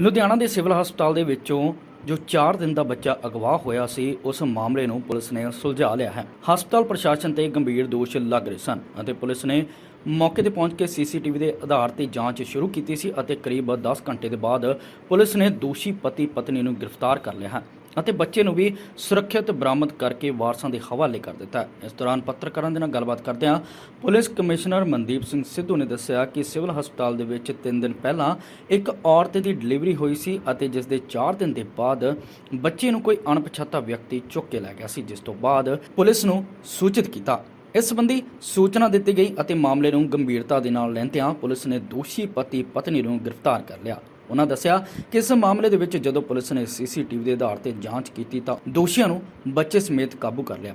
ਲੁਧਿਆਣਾ ਦੇ ਸਿਵਲ ਹਸਪਤਾਲ ਦੇ ਵਿੱਚੋਂ ਜੋ 4 ਦਿਨ ਦਾ ਬੱਚਾ ਅਗਵਾ ਹੋਇਆ ਸੀ, ਉਸ ਮਾਮਲੇ ਨੂੰ ਪੁਲਿਸ ਨੇ ਸੁਲਝਾ ਲਿਆ ਹੈ। ਹਸਪਤਾਲ ਪ੍ਰਸ਼ਾਸਨ ਤੇ ਗੰਭੀਰ ਦੋਸ਼ ਲੱਗ ਰਹੇ ਸਨ ਅਤੇ ਪੁਲਿਸ ਨੇ ਮੌਕੇ ਤੇ ਪਹੁੰਚ ਕੇ ਸੀਸੀਟੀਵੀ ਦੇ ਆਧਾਰ ਤੇ ਜਾਂਚ ਸ਼ੁਰੂ ਕੀਤੀ ਸੀ ਅਤੇ ਕਰੀਬ 10 ਘੰਟੇ ਦੇ ਬਾਅਦ ਪੁਲਿਸ ਨੇ ਦੋਸ਼ੀ ਪਤੀ ਪਤਨੀ ਨੂੰ ਗ੍ਰਿਫਤਾਰ ਕਰ ਲਿਆ ਹੈ ਅਤੇ ਬੱਚੇ ਨੂੰ ਵੀ ਸੁਰੱਖਿਅਤ ਬਰਾਮਦ ਕਰਕੇ ਵਾਰਸਾਂ ਦੇ ਹਵਾਲੇ ਕਰ ਦਿੱਤਾ। ਇਸ ਦੌਰਾਨ ਪੱਤਰਕਾਰਾਂ ਦੇ ਨਾਲ ਗੱਲਬਾਤ ਕਰਦਿਆਂ ਪੁਲਿਸ ਕਮਿਸ਼ਨਰ ਮਨਦੀਪ ਸਿੰਘ ਸਿੱਧੂ ਨੇ ਦੱਸਿਆ ਕਿ ਸਿਵਲ ਹਸਪਤਾਲ ਦੇ ਵਿੱਚ 3 ਦਿਨ ਪਹਿਲਾਂ ਇੱਕ ਔਰਤ ਦੀ ਡਿਲੀਵਰੀ ਹੋਈ ਸੀ ਅਤੇ ਜਿਸ ਦੇ 4 ਦਿਨ ਦੇ ਬਾਅਦ ਬੱਚੇ ਨੂੰ ਕੋਈ ਅਣਪਛਾਤਾ ਵਿਅਕਤੀ ਚੁੱਕ ਕੇ ਲੈ ਗਿਆ ਸੀ, ਜਿਸ ਤੋਂ ਬਾਅਦ ਪੁਲਿਸ ਨੂੰ ਸੂਚਿਤ ਕੀਤਾ। ਇਸ ਸੰਬੰਧੀ ਸੂਚਨਾ ਦਿੱਤੀ ਗਈ ਅਤੇ ਮਾਮਲੇ ਨੂੰ ਗੰਭੀਰਤਾ ਦੇ ਨਾਲ ਲੈਂਦਿਆਂ ਪੁਲਿਸ ਨੇ ਦੋਸ਼ੀ ਪਤੀ ਪਤਨੀ ਨੂੰ ਗ੍ਰਿਫਤਾਰ ਕਰ ਲਿਆ। ਉਹਨਾਂ ਦੱਸਿਆ ਕਿ ਇਸ ਮਾਮਲੇ ਦੇ ਵਿੱਚ ਜਦੋਂ ਪੁਲਿਸ ਨੇ ਸੀਸੀਟੀਵੀ ਦੇ ਆਧਾਰ ਤੇ ਜਾਂਚ ਕੀਤੀ ਤਾਂ ਦੋਸ਼ੀਆਂ ਨੂੰ ਬੱਚੇ ਸਮੇਤ ਕਾਬੂ ਕਰ ਲਿਆ।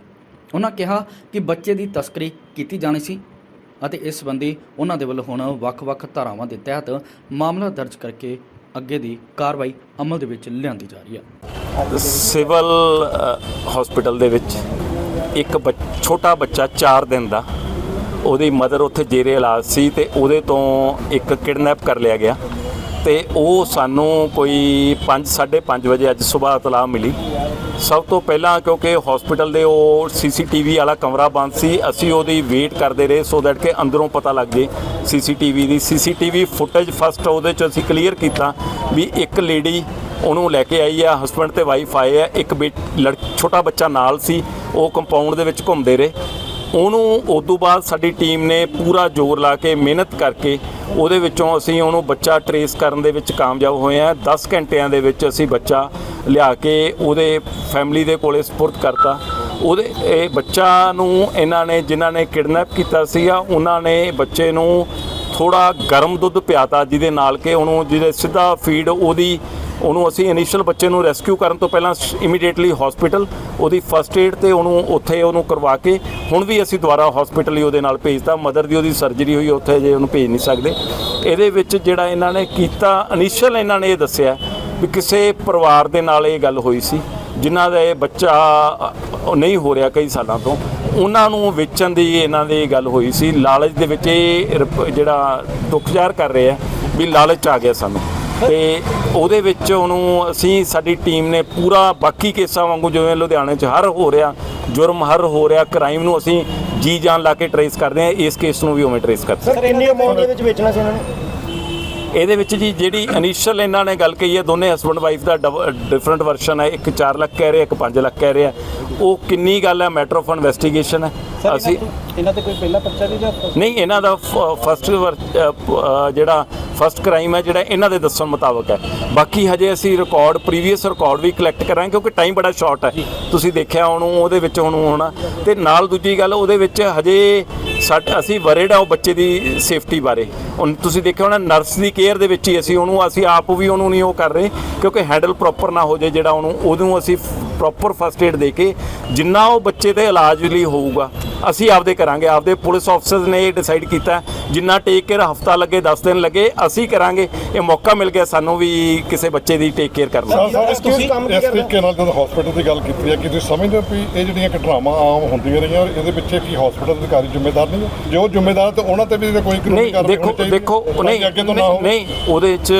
ਉਹਨਾਂ ਕਿਹਾ ਕਿ ਬੱਚੇ ਦੀ ਤਸਕਰੀ ਕੀਤੀ ਜਾਣੀ ਸੀ ਅਤੇ ਇਸ ਸੰਬੰਧੀ ਉਹਨਾਂ ਦੇ ਵੱਲੋਂ ਹੁਣ ਵੱਖ-ਵੱਖ ਧਾਰਾਵਾਂ ਦੇ ਤਹਿਤ ਮਾਮਲਾ ਦਰਜ ਕਰਕੇ ਅੱਗੇ ਦੀ ਕਾਰਵਾਈ ਅਮਲ ਦੇ ਵਿੱਚ ਲਿਆਂਦੀ ਜਾ ਰਹੀ ਹੈ। ਸਿਵਲ ਹਸਪੀਟਲ ਦੇ ਵਿੱਚ ਇੱਕ ਬੱਚ- ਛੋਟਾ ਬੱਚਾ 4 ਦਿਨ ਦਾ। ਉਹਦੀ ਮਦਰ ਉੱਥੇ ਜੇਰੇ ਇਲਾਜ ਸੀ ਤੇ ਉਹਦੇ ਤੋਂ ਇੱਕ ਕਿਡਨੈਪ ਕਰ ਲਿਆ ਗਿਆ। ਤੇ ਉਹ ਸਾਨੂੰ ਕੋਈ 5 5:30 ਵਜੇ ਅੱਜ ਸਵੇਰ ਇਤਲਾਹ ਮਿਲੀ। ਸਭ ਤੋਂ ਪਹਿਲਾਂ ਕਿਉਂਕਿ ਹਸਪੀਟਲ ਦੇ ਉਹ ਸੀਸੀਟੀਵੀ ਵਾਲਾ ਕਮਰਾ ਬੰਦ ਸੀ, ਅਸੀਂ ਉਹਦੀ ਵੇਟ ਕਰਦੇ ਰਹੇ ਸੋ ਦੈਟ ਕਿ ਅੰਦਰੋਂ ਪਤਾ ਲੱਗ ਜੇ ਸੀਸੀਟੀਵੀ ਦੀ। ਸੀਸੀਟੀਵੀ ਫੁਟੇਜ ਫਸਟ ਉਹਦੇ ਚ ਅਸੀਂ ਕਲੀਅਰ ਕੀਤਾ ਵੀ ਇੱਕ ਲੇਡੀ ਉਹਨੂੰ ਲੈ ਕੇ ਆਈ ਆ ਹਸਬੰਡ ਤੇ ਵਾਈਫ ਆਏ ਆ, ਇੱਕ ਬੇ, ਲੜ, ਛੋਟਾ ਬੱਚਾ ਨਾਲ ਸੀ। ਉਹ ਕੰਪਾਊਂਡ ਦੇ ਵਿੱਚ ਘੁੰਮਦੇ ਰਹੇ। ਉਹਨੂੰ ਉਸ ਤੋਂ ਬਾਅਦ ਸਾਡੀ ਟੀਮ ਨੇ ਪੂਰਾ ਜ਼ੋਰ ਲਾ ਕੇ ਮਿਹਨਤ ਕਰਕੇ ਉਹਦੇ ਵਿੱਚੋਂ ਅਸੀਂ ਉਹਨੂੰ ਬੱਚਾ ਟਰੇਸ ਕਰਨ ਦੇ ਵਿੱਚ ਕਾਮਯਾਬ ਹੋਏ ਆ 10 ਘੰਟਿਆਂ ਦੇ ਵਿੱਚ ਅਸੀਂ ਬੱਚਾ ਲਿਆ ਕੇ ਉਹਦੇ ਫੈਮਿਲੀ ਦੇ ਕੋਲੇ ਸਪੁਰਦ ਕਰਤਾ। ਉਹਦੇ, ਇਹ ਬੱਚਾ ਨੂੰ ਇਹਨਾਂ ਨੇ, ਜਿਨ੍ਹਾਂ ਨੇ ਕਿਡਨੈਪ ਕੀਤਾ ਸੀਗਾ, ਉਹਨਾਂ ਨੇ ਬੱਚੇ ਨੂੰ ਥੋੜਾ ਗਰਮ ਦੁੱਧ ਪਿਆਤਾ, ਜਿਹਦੇ ਨਾਲ ਕਿ ਉਹਨੂੰ, ਜਿਹਦੇ ਸਿੱਧਾ ਫੀਡ ਉਹਦੀ ਉਹਨੂੰ ਅਸੀਂ ਇਨੀਸ਼ੀਅਲ ਬੱਚੇ ਨੂੰ ਰੈਸਕਿਊ ਕਰਨ ਤੋਂ ਪਹਿਲਾਂ ਇਮੀਡੀਏਟਲੀ ਹਸਪੀਟਲ ਉਹਦੀ ਫਸਟ ਏਡ ਤੇ ਉਹਨੂੰ ਉੱਥੇ ਉਹਨੂੰ ਕਰਵਾ ਕੇ ਹੁਣ ਵੀ ਅਸੀਂ ਦੁਬਾਰਾ ਹਸਪੀਟਲ ਹੀ ਉਹਦੇ ਨਾਲ ਭੇਜਤਾ। ਮਦਰ ਦੀ ਉਹਦੀ ਸਰਜਰੀ ਹੋਈ, ਉੱਥੇ ਜੇ ਉਹਨੂੰ ਭੇਜ ਨਹੀਂ ਸਕਦੇ। ਇਹਦੇ ਵਿੱਚ ਜਿਹੜਾ ਇਹਨਾਂ ਨੇ ਕੀਤਾ ਇਨੀਸ਼ੀਅਲ ਇਹਨਾਂ ਨੇ ਇਹ ਦੱਸਿਆ ਵੀ ਕਿਸੇ ਪਰਿਵਾਰ ਦੇ ਨਾਲ ਇਹ ਗੱਲ ਹੋਈ ਸੀ, ਜਿਨ੍ਹਾਂ ਦਾ ਇਹ ਬੱਚਾ ਨਹੀਂ ਹੋ ਰਿਹਾ ਕਈ ਸਾਲਾਂ ਤੋਂ। ਉਹਨਾਂ ਨੂੰ ਵੇਚਣ ਦੀ ਇਹਨਾਂ ਦੀ ਗੱਲ ਹੋਈ ਸੀ। ਲਾਲਚ ਦੇ ਵਿੱਚ ਇਹ ਜਿਹੜਾ ਦੁੱਖ ਜ਼ਾਹਰ ਕਰ ਰਹੇ ਆ ਵੀ ਲਾਲਚ ਆ ਗਿਆ ਸਾਨੂੰ। ਤੇ ਉਹਦੇ ਵਿੱਚ ਉਹਨੂੰ ਅਸੀਂ, ਸਾਡੀ ਟੀਮ ਨੇ ਪੂਰਾ ਬਾਕੀ ਕੇਸਾਂ ਵਾਂਗੂ ਜਿਵੇਂ ਲੁਧਿਆਣੇ 'ਚ ਹਰ ਹੋ ਰਿਹਾ, ਜੁਰਮ ਹਰ ਹੋ ਰਿਹਾ ਕ੍ਰਾਈਮ ਨੂੰ ਅਸੀਂ ਜੀ ਜਾਨ ਲਾ ਕੇ ਟਰੇਸ ਕਰਦੇ ਹਾਂ, ਇਸ ਕੇਸ ਨੂੰ ਵੀ ਉਵੇਂ ਟਰੇਸ ਕਰਦੇ ਹਾਂ। ਸਰ, ਇੰਨੀ ਅਮਾਉਂਟ ਦੇ ਵਿੱਚ ਵੇਚਣਾ ਸੀ ਇਹਨਾਂ ਨੇ ਇਹਦੇ ਵਿੱਚ ਜੀ ਜਿਹੜੀ ਇਨੀਸ਼ੀਅਲ ਇਹਨਾਂ ਨੇ ਗੱਲ ਕਹੀ ਹੈ ਦੋਨੇ ਹਸਬੰਡ ਵਾਈਫ ਦਾ ਡਿਫਰੈਂਟ ਵਰਸ਼ਨ ਹੈ। ਇੱਕ 4 ਲੱਖ ਕਹਿ ਰਿਹਾ ਇੱਕ 5 ਲੱਖ ਕਹਿ ਰਿਹਾ ਉਹ ਕਿੰਨੀ ਗੱਲ ਹੈ ਮੈਟਰ ਆਫ ਇਨਵੈਸਟੀਗੇਸ਼ਨ ਹੈ। ਅਸੀਂ ਇਹਨਾਂ ਤੇ ਕੋਈ ਪਹਿਲਾ ਪਰਚਾ ਨਹੀਂ ਜਾਂ ਨਹੀਂ ਇਹਨਾਂ ਦਾ ਫਸਟ ਜਿਹੜਾ ਫਸਟ ਕ੍ਰਾਈਮ ਹੈ ਜਿਹੜਾ ਇਹਨਾਂ ਦੇ ਦੱਸਣ ਮੁਤਾਬਕ ਹੈ। ਬਾਕੀ ਹਜੇ ਅਸੀਂ ਰਿਕਾਰਡ ਪ੍ਰੀਵੀਅਸ ਰਿਕਾਰਡ ਵੀ ਕਲੈਕਟ ਕਰਾਂਗੇ ਕਿਉਂਕਿ ਟਾਈਮ ਬੜਾ ਸ਼ਾਰਟ ਹੈ। ਤੁਸੀਂ ਦੇਖਿਆ ਉਹਨੂੰ ਉਹਦੇ ਵਿੱਚ ਹੁਣ ਹੋਣਾ। ਤੇ ਨਾਲ ਦੂਜੀ ਗੱਲ ਉਹਦੇ ਵਿੱਚ ਹਜੇ ਸਾਡ ਅਸੀਂ ਵਰਡ ਆ ਉਹ ਬੱਚੇ ਦੀ ਸੇਫਟੀ ਬਾਰੇ। ਹੁਣ ਤੁਸੀਂ ਦੇਖਿਆ ਹੋਣਾ ਨਰਸ ਦੀ ਕੇਅਰ ਦੇ ਵਿੱਚ ਹੀ ਅਸੀਂ ਉਹਨੂੰ ਅਸੀਂ ਆਪ ਵੀ ਉਹਨੂੰ ਨਹੀਂ ਉਹ ਕਰ ਰਹੇ ਕਿਉਂਕਿ ਹੈਂਡਲ ਪ੍ਰੋਪਰ ਨਾ ਹੋ ਜਾਏ ਜਿਹੜਾ ਉਹਨੂੰ ਉਹਨੂੰ ਅਸੀਂ ਪ੍ਰੋਪਰ ਫਸਟ ਏਡ ਦੇ ਕੇ ਜਿੰਨਾ ਉਹ ਬੱਚੇ ਦੇ ਇਲਾਜ ਲਈ ਹੋਊਗਾ ਅਸੀਂ ਆਪਦੇ ਕਰਾਂਗੇ। ਆਪਦੇ ਪੁਲਿਸ ਅਫਸਰਸ ਨੇ ਇਹ ਡਿਸਾਈਡ ਕੀਤਾ ਜਿੰਨਾ ਟੇਕ ਕੇਅਰ ਹਫਤਾ ਲੱਗੇ 10 ਦਿਨ ਲੱਗੇ ਅਸੀਂ ਕਰਾਂਗੇ। ਇਹ ਮੌਕਾ ਮਿਲ ਗਿਆ ਸਾਨੂੰ ਵੀ ਕਿਸੇ ਬੱਚੇ ਦੀ ਟੇਕ ਕੇਅਰ ਕਰਨ ਦਾ। ਸਰ, ਤੁਸੀਂ ਕੰਮ ਕੀ ਇਸ? ਤਰੀਕੇ ਨਾਲ ਜਦੋਂ ਹਸਪੀਟਲ ਦੀ ਗੱਲ ਕੀਤੀ ਹੈ ਕਿ ਤੁਸੀਂ ਸਮਝਦੇ ਹੋ ਵੀ ਇਹ ਜਿਹੜੀਆਂ ਘਟਨਾਵਾਂ ਆਮ ਹੁੰਦੀਆਂ ਰਹੀਆਂ ਇਹਦੇ ਪਿੱਛੇ ਕੀ ਹਸਪੀਟਲ ਅਧਿਕਾਰੀ ਜ਼ਿੰਮੇਦਾਰ ਜੋ ਜ਼ਿੰਮੇਦਾਰ ਤੇ ਉਹਨਾਂ ਤੇ ਵੀ ਕੋਈ ਕਾਨੂੰਨੀ ਨਹੀਂ ਕਾਰਵਾਈ ਦੇਖੋ ਹੋਣੀ ਚਾਹੀਦੀ ਦੇਖੋ ਤਾਂ ਨਹੀਂ ਕਿ ਅੱਗੇ ਤੋਂ ਨਾ ਨਹੀਂ ਹੋਵੇ। ਨਹੀਂ, ਉਹਦੇ 'ਚ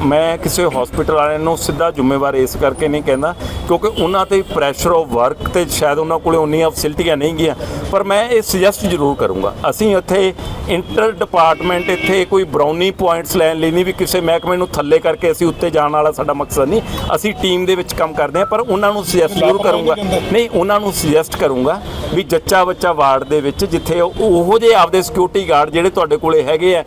ਮੈਂ ਕਿਸੇ ਹਸਪੀਟਲ ਵਾਲਿਆਂ ਨੂੰ ਸਿੱਧਾ ਜ਼ਿੰਮੇਵਾਰ ਇਸ ਕਰਕੇ ਨਹੀਂ ਕਹਿੰਦਾ ਕਿਉਂਕਿ ਉਹਨਾਂ ਤੇ ਪ੍ਰੈਸ਼ਰ ਆਫ ਵਰਕ ਤੇ ਸ਼ਾਇਦ ਉਹਨਾਂ ਕੋਲੇ ਉਨੀਆਂ ਫੈਸਿਲਿਟੀਆਂ ਨਹੀਂ ਗਈਆਂ। ਪਰ ਮੈਂ ਇਹ ਸੁਜੈਸਟ ਜ਼ਰੂਰ ਕਰੂੰਗਾ। ਅਸੀਂ ਇੱਥੇ ਇੰਟਰ ਡਿਪਾਰਟਮੈਂਟ ਇੱਥੇ ਕੋਈ ਬਰਾਉਨੀ ਪੁਆਇੰਟਸ ਲੈਣ ਲਈ ਨਹੀਂ ਵੀ ਕਿਸੇ ਮਹਿਕਮੇ ਨੂੰ ਥੱਲੇ ਕਰਕੇ ਅਸੀਂ ਉੱਤੇ ਜਾਣ ਵਾਲਾ ਸਾਡਾ ਮਕਸਦ ਨਹੀਂ। ਅਸੀਂ ਟੀਮ ਦੇ ਵਿੱਚ ਕੰਮ ਕਰਦੇ ਹਾਂ ਪਰ ਉਹਨਾਂ ਨੂੰ ਸੁਜੈਸਟ ਜ਼ਰੂਰ ਕਰੂੰਗਾ। ਨਹੀਂ ਉਹਨਾਂ ਨੂੰ ਸੁਜੈਸਟ ਕਰੂੰਗਾ ਵੀ ਜੱਚਾ ਬੱਚਾ ਵਾਰਡ ਦੇ ਵਿੱਚ ਜਿੱਥੇ ਉਹ- ਜਿਹੇ ਆਪਦੇ ਸਿਕਿਉਰਿਟੀ ਗਾਰਡ ਜਿਹੜੇ ਤੁਹਾਡੇ ਕੋਲੇ ਹੈਗੇ ਆ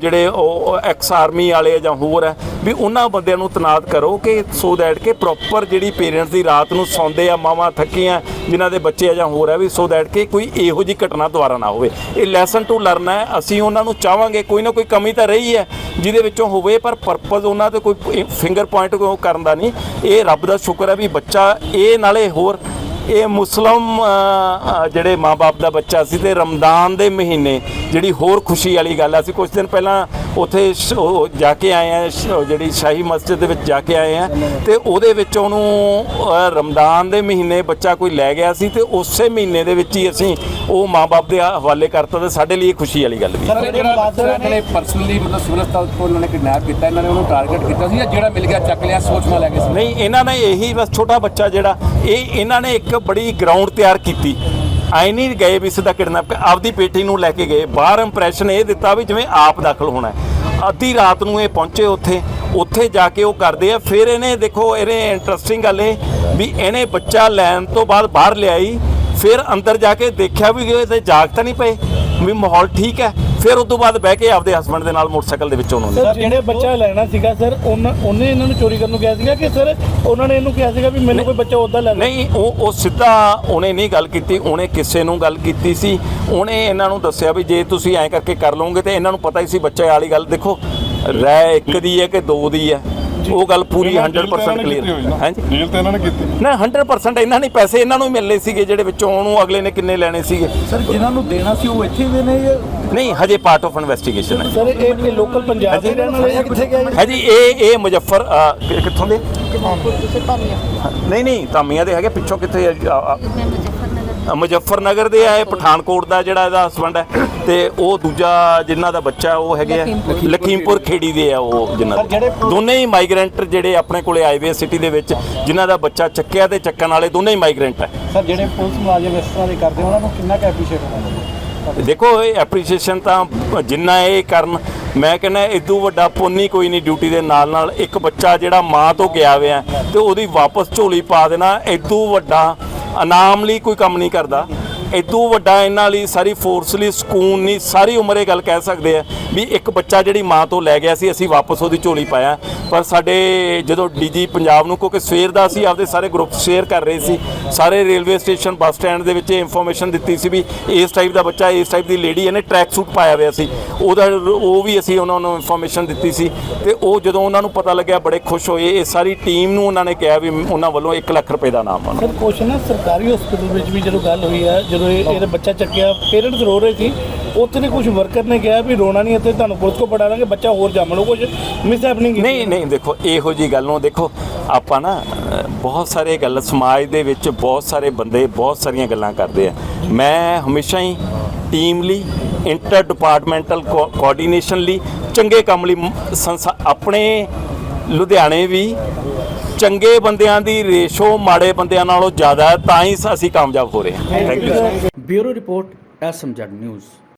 ਜਿਹੜੇ ਉਹ ਐਕਸ ਆਰਮੀ ਵਾਲੇ ਜਾਂ ਹੋਰ ਹੈ ਵੀ ਉਹਨਾਂ ਬੰਦਿਆਂ ਨੂੰ ਤਨਾਤ ਕਰੋ ਕਿ ਸੋ ਦੈਟ ਕਿ ਪ੍ਰੋਪਰ ਜਿਹੜੀ ਪੇਰੈਂਟਸ ਦੀ ਰਾਤ ਨੂੰ ਸੌਂਦੇ ਆ, ਮਾਵਾਂ ਥੱਕੀਆਂ, ਜਿਨ੍ਹਾਂ ਦੇ ਬੱਚੇ ਆ ਜਾਂ ਹੋਰ ਹੈ ਵੀ ਸੋ ਦੈਟ ਕਿ ਕੋਈ ਇਹੋ ਜਿਹੀ ਘਟਨਾ ਦੁਬਾਰਾ ਨਾ ਹੋਵੇ। ਇਹ ਲੈਸਨ ਟੂ ਲਰਨ ਹੈ, ਅਸੀਂ ਉਹਨਾਂ ਨੂੰ ਚਾਹਾਂਗੇ ਕੋਈ ਨਾ ਕੋਈ ਕਮੀ ਤਾਂ ਰਹੀ ਹੈ, ਜਿਹਦੇ ਵਿੱਚੋਂ ਹੋਵੇ, ਪਰ ਪਰਪਸ ਉਹਨਾਂ ਤੇ ਕੋਈ ਫਿੰਗਰ ਪੁਆਇੰਟ ਕਰਨ ਦਾ ਨਹੀਂ। ਇਹ ਰੱਬ ਦਾ ਸ਼ੁਕਰ ਹੈ ਵੀ ਬੱਚਾ ਇਹ ਨਾਲੇ ਹੋਰ ਇਹ ਮੁਸਲਮ ਅ, ਅ, ਜਿਹੜੇ ਮਾਪੇ ਦਾ ਬੱਚਾ ਸੀ ਤੇ ਰਮਦਾਨ ਦੇ ਮਹੀਨੇ ਜਿਹੜੀ ਹੋਰ ਖੁਸ਼ੀ ਵਾਲੀ ਗੱਲ ਆ ਸੀ ਕੁਝ ਦਿਨ ਪਹਿਲਾਂ ਉੱਥੇ ਸ਼- ਉਹ ਜਾ ਕੇ ਆਏ ਆ ਸ਼- ਉਹ ਜਿਹੜੀ ਸ਼ਾਹੀ ਮਸਜਿਦ ਦੇ ਵਿੱਚ ਜਾ ਕੇ ਆਏ ਆ ਤੇ ਉਹਦੇ ਵਿੱਚ ਉਹਨੂੰ ਅ, ਰਮਜ਼ਾਨ ਦੇ ਮਹੀਨੇ ਬੱਚਾ ਕੋਈ ਲੈ ਗਿਆ ਸੀ ਤੇ ਉਸੇ ਮਹੀਨੇ ਦੇ ਵਿੱਚ ਹੀ ਅਸੀਂ ਉਹ ਮਾਪੇ ਦੇ ਹਵਾਲੇ ਕਰਤਾ ਤੇ ਸਾਡੇ ਲਈ ਇਹ ਖੁਸ਼ੀ ਵਾਲੀ ਗੱਲ ਵੀ ਸਰ ਜਿਹੜੇ ਜਿਹੜਾ ਮੁਲਾਜ਼ਮ ਇਹਨਾਂ ਨੇ ਪਰਸਨਲੀ ਮਤਲਬ ਸਿਵਲ ਹਸਪਤਾਲ ਤੋਂ ਉਹਨਾਂ ਨੇ ਕਿਡਨੈਪ ਕੀਤਾ ਇਹਨਾਂ ਨੇ ਉਹਨੂੰ ਟਾਰਗੇਟ ਕੀਤਾ ਸੀ ਜਾਂ ਜਿਹੜਾ ਮਿਲ ਗਿਆ ਚੱਕ ਲਿਆ ਸੋਚ ਨਾਲ ਲੈ ਗਏ ਸੀ? ਨਹੀਂ ਇਹਨਾਂ ਨੇ ਇਹੀ ਬਸ ਛੋਟਾ ਬੱਚਾ ਜਿਹੜਾ ਇਹ ਇਹਨਾਂ ਨੇ ਇੱਕ ਬੜੀ ਗਰਾਊਂਡ ਤਿਆਰ ਕੀਤੀ। ਆਈ ਨਹੀਂ ਗਏ ਵੀ ਸਿੱਧਾ ਕਿਡਨੈਪ ਆਪਦੀ ਬੇਟੀ ਨੂੰ ਲੈ ਕੇ ਗਏ। ਬਾਹਰ ਇੰਪ੍ਰੈਸ਼ਨ ਇਹ ਦਿੱਤਾ ਵੀ ਜਿਵੇਂ ਆਪ ਦਾਖਲ ਹੋਣਾ ਹੈ। ਅੱਧੀ ਰਾਤ ਨੂੰ ਇਹ ਪਹੁੰਚੇ ਉੱਥੇ। ਉੱਥੇ ਜਾ ਕੇ ਉਹ ਕਰਦੇ ਆ। ਫਿਰ ਇਹਨੇ ਦੇਖੋ, ਇਹਨੇ ਇੰਟਰਸਟਿੰਗ ਗੱਲ ਇਹ ਵੀ ਇਹਨੇ ਬੱਚਾ ਲੈਣ ਤੋਂ ਬਾਅਦ ਬਾਹਰ ਲਿਆਈ। ਫਿਰ ਅੰਦਰ ਜਾ ਕੇ ਦੇਖਿਆ ਵੀ ਇਹਦੇ ਜਾਗ ਤਾਂ ਨਹੀਂ ਪਏ। ਵੀ ਮਾਹੌਲ ਠੀਕ ਹੈ। ਫਿਰ ਉਸ ਤੋਂ ਬਾਅਦ ਬਹਿ ਕੇ ਆਪਦੇ ਹਸਬੰਡ ਦੇ ਨਾਲ ਮੋਟਰਸਾਈਕਲ ਦੇ ਵਿੱਚ ਉਹਨਾਂ ਨੇ ਸਰ ਜਿਹੜੇ ਬੱਚਾ ਲੈਣਾ ਸੀਗਾ ਸਰ ਉਹਨਾਂ ਉਹਨੇ ਇਹਨਾਂ ਨੂੰ ਚੋਰੀ ਕਰਨ ਨੂੰ ਕਿਹਾ ਸੀਗਾ ਕਿ ਸਰ ਉਹਨਾਂ ਨੇ ਇਹਨੂੰ ਕਿਹਾ ਸੀਗਾ ਵੀ ਮੈਨੂੰ ਕੋਈ ਬੱਚਾ ਉਦਾਂ ਲੈ ਲਓ। ਨਹੀਂ ਉਹ ਉਹ ਸਿੱਧਾ ਉਹਨੇ ਨਹੀਂ ਗੱਲ ਕੀਤੀ ਉਹਨੇ ਕਿਸੇ ਨੂੰ ਗੱਲ ਕੀਤੀ ਸੀ। ਉਹਨੇ ਇਹਨਾਂ ਨੂੰ ਦੱਸਿਆ ਵੀ ਜੇ ਤੁਸੀਂ ਐਂ ਕਰਕੇ ਕਰ ਲਓਗੇ ਤੇ ਇਹਨਾਂ ਨੂੰ ਪਤਾ ਹੀ ਸੀ ਬੱਚੇ ਵਾਲੀ ਗੱਲ। ਦੇਖੋ ਰਹਿ ਇੱਕ ਦੀ ਹੈ ਕਿ ਦੋ ਦੀ ਹੈ। ਉਹ ਗੱਲ ਪੂਰੀ 100% ਕਲੀਅਰ ਹਾਂਜੀ। ਡੀਲ ਤੇ ਇਹਨਾਂ ਨੇ ਕੀਤੀ। ਨਾ 100% ਇਹਨਾਂ ਨੇ ਪੈਸੇ ਇਹਨਾਂ ਨੂੰ ਮਿਲਨੇ ਸੀਗੇ ਜਿਹੜੇ ਵਿੱਚੋਂ ਉਹਨੂੰ ਅਗਲੇ ਨੇ ਕਿੰਨੇ ਲੈਣੇ ਸੀਗੇ। ਸਰ ਜਿਨ੍ਹਾਂ ਨੂੰ ਦੇਣਾ ਸੀ ਉਹ ਇੱਥੇ ਦੇ ਨੇ ਨਹੀਂ ਹਜੇ ਪਾਰਟ ਆਫ ਇਨਵੈਸਟੀਗੇਸ਼ਨ ਹੈ। ਸਰ ਇਹ ਲੋਕਲ ਪੰਜਾਬ ਦੇ ਰਹਿਣ ਵਾਲੇ ਕਿੱਥੇ ਗਿਆ ਜੀ? ਹੈ ਜੀ ਇਹ ਇਹ ਮੁਜ਼ੱਫਰ ਕਿੱਥੋਂ ਦੇ? ਨਹੀਂ ਨਹੀਂ ਤਾਮੀਆਂ ਦੇ ਹੈਗੇ ਪਿੱਛੋਂ ਕਿੱਥੇ ਮੁਜ਼ੱਫਰਨਗਰ ਮੁਜ਼ੱਫਰ ਨਗਰ ਦੇ ਆ ਇਹ ਪਠਾਨਕੋਟ ਦਾ ਜਿਹੜਾ ਇਹਦਾ ਹਸਬੰਡ ਹੈ ਤੇ ਉਹ ਦੂਜਾ ਜਿਨ੍ਹਾਂ ਦਾ ਬੱਚਾ ਉਹ ਹੈਗੇ ਆ ਲਖੀਮਪੁਰ। ਖੇੜੀ ਦੇ ਆ ਉਹ ਜਿਨ੍ਹਾਂ ਦੇ। ਦੋਨੇ ਹੀ ਮਾਈਗ੍ਰੈਂਟ ਜਿਹੜੇ ਆਪਣੇ ਕੋਲੇ ਆਏ ਵੇ ਸਿਟੀ ਦੇ ਵਿੱਚ ਜਿਨ੍ਹਾਂ ਦਾ ਬੱਚਾ ਚੱਕਿਆ ਤੇ ਚੱਕਣ ਵਾਲੇ ਦੋਨੇ ਹੀ ਮਾਈਗ੍ਰੈਂਟ ਹੈ। ਸਰ ਜਿਹੜੇ ਪੁਲਿਸ ਮੁਲਾਜ਼ਮ ਇਸ ਤਰ੍ਹਾਂ ਦੇ ਕਰਦੇ ਉਹਨਾਂ ਨੂੰ ਕਿੰਨਾ ਕੁ ਐਪਰੀਸ਼ੀਏਟ ਹੋਣਾ ਦੇਖੋ ਇਹ ਐਪਰੀਸ਼ੀਏਸ਼ਨ ਤਾਂ ਜਿੰਨਾ ਇਹ ਕਰਨ ਮੈਂ ਕਹਿੰਦਾ ਇਦੋਂ ਵੱਡਾ ਪੁੰਨ ਕੋਈ ਨਹੀਂ ਡਿਊਟੀ ਦੇ ਨਾਲ ਨਾਲ ਇੱਕ ਬੱਚਾ ਜਿਹੜਾ ਮਾਂ ਤੋਂ ਗਿਆ ਹੋਇਆ ਤੇ ਉਹਦੀ ਵਾਪਸ ਝੋਲੀ ਪਾ ਦੇਣਾ ਇਦੋਂ ਵੱਡਾ ਇਨਾਮ ਲਈ ਕੋਈ ਕੰਮ ਨਹੀਂ ਕਰਦਾ। ਇਦੋਂ ਵੱਡਾ ਇਹਨਾਂ ਲਈ ਸਾਰੀ ਫੋਰਸ ਲਈ ਸਕੂਨ ਨਹੀਂ, ਸਾਰੀ ਉਮਰ ਇਹ ਗੱਲ ਕਹਿ ਸਕਦੇ ਆ ਵੀ ਇੱਕ ਬੱਚਾ ਜਿਹੜੀ ਮਾਂ ਤੋਂ ਲੈ ਗਿਆ ਸੀ, ਅਸੀਂ ਵਾਪਸ ਉਹਦੀ ਝੋਲੀ ਪਾਇਆ। ਪਰ ਸਾਡੇ ਜਦੋਂ ਡੀਜੀ ਪੰਜਾਬ ਨੂੰ, ਕਿਉਂਕਿ ਸਵੇਰ ਦਾ ਅਸੀਂ ਆਪਦੇ ਸਾਰੇ ਗਰੁੱਪ ਸ਼ੇਅਰ ਕਰ ਰਹੇ ਸੀ, ਸਾਰੇ ਰੇਲਵੇ ਸਟੇਸ਼ਨ ਬੱਸ ਸਟੈਂਡ ਦੇ ਵਿੱਚ ਇਨਫੋਰਮੇਸ਼ਨ ਦਿੱਤੀ ਸੀ ਵੀ ਇਸ ਟਾਈਪ ਦਾ ਬੱਚਾ, ਇਸ ਟਾਈਪ ਦੀ ਲੇਡੀ ਇਹਨੇ ਟਰੈਕ ਸੂਟ ਪਾਇਆ ਹੋਇਆ ਸੀ। ਉਹਦਾ, ਉਹ ਵੀ ਅਸੀਂ ਉਹਨਾਂ ਨੂੰ ਇਨਫੋਰਮੇਸ਼ਨ ਦਿੱਤੀ ਸੀ ਤੇ ਉਹ ਜਦੋਂ ਉਹਨਾਂ ਨੂੰ ਪਤਾ ਲੱਗਿਆ, ਬੜੇ ਖੁਸ਼ ਹੋਏ। ਇਹ ਸਾਰੀ ਟੀਮ ਨੂੰ ਉਹਨਾਂ ਨੇ ਕਿਹਾ ਵੀ ਉਹਨਾਂ ਵੱਲੋਂ 1 ਲੱਖ ਰੁਪਏ ਦਾ ਇਨਾਮ ਆ ਸਰ, ਕੁਛ ਨਾ ਸਰਕਾਰੀ ਹਸਪੀਟਲ ਵਿੱਚ ਵੀ ਜਦੋਂ ਗੱਲ ਹੋਈ ਹੈ ਜਦੋਂ ਇਹ ਇਹਦਾ ਬੱਚਾ ਚੱਕਿਆ ਪੇਰੈਂਟਸ ਰੋ ਰਹੇ ਸੀ। ਉੱਥੇ ਦੇ ਕੁਝ ਵਰਕਰ ਨੇ ਕਿਹਾ ਵੀ ਰੋਣਾ ਨਹੀਂ, ਇੱਥੇ ਤੁਹਾਨੂੰ ਪੁਲਿਸ ਕੋ ਪੜਾ ਦਾਂਗੇ ਬੱਚਾ ਹੋਰ ਜੰਮ ਲਓ ਕੁਝ ਮਿਸ ਹੈਪਨਿੰਗ ਨਹੀਂ ਨਹੀਂ, ਦੇਖੋ, ਇਹੋ ਜੀ ਗੱਲ ਨੂੰ ਦੇਖੋ, ਆਪਾਂ ਨਾ ਬਹੁਤ ਸਾਰੇ ਗੱਲ, ਸਮਾਜ ਦੇ ਵਿੱਚ ਬਹੁਤ ਸਾਰੇ ਬੰਦੇ ਬਹੁਤ ਸਾਰੀਆਂ ਗੱਲਾਂ ਕਰਦੇ ਆ। ਮੈਂ ਹਮੇਸ਼ਾ ਹੀ ਟੀਮ ਲਈ ਇੰਟਰ ਡਿਪਾਰਟਮੈਂਟਲ ਕੋਆਰਡੀਨੇਸ਼ਨ ਲਈ, ਚੰਗੇ ਕੰਮ ਲਈ ਮ- ਆਪਣੇ ਲੁਧਿਆਣੇ ਵੀ ਚੰਗੇ ਬੰਦਿਆਂ ਦੀ ਰੇਸ਼ੋ ਮਾੜੇ ਬੰਦਿਆਂ ਨਾਲੋਂ ਜ਼ਿਆਦਾ ਹੈ ਤਾਂ ਹੀ ਅਸੀਂ ਕਾਮਯਾਬ ਹੋ ਰਹੇ ਹਾਂ। Thank you bureau report SMZ news.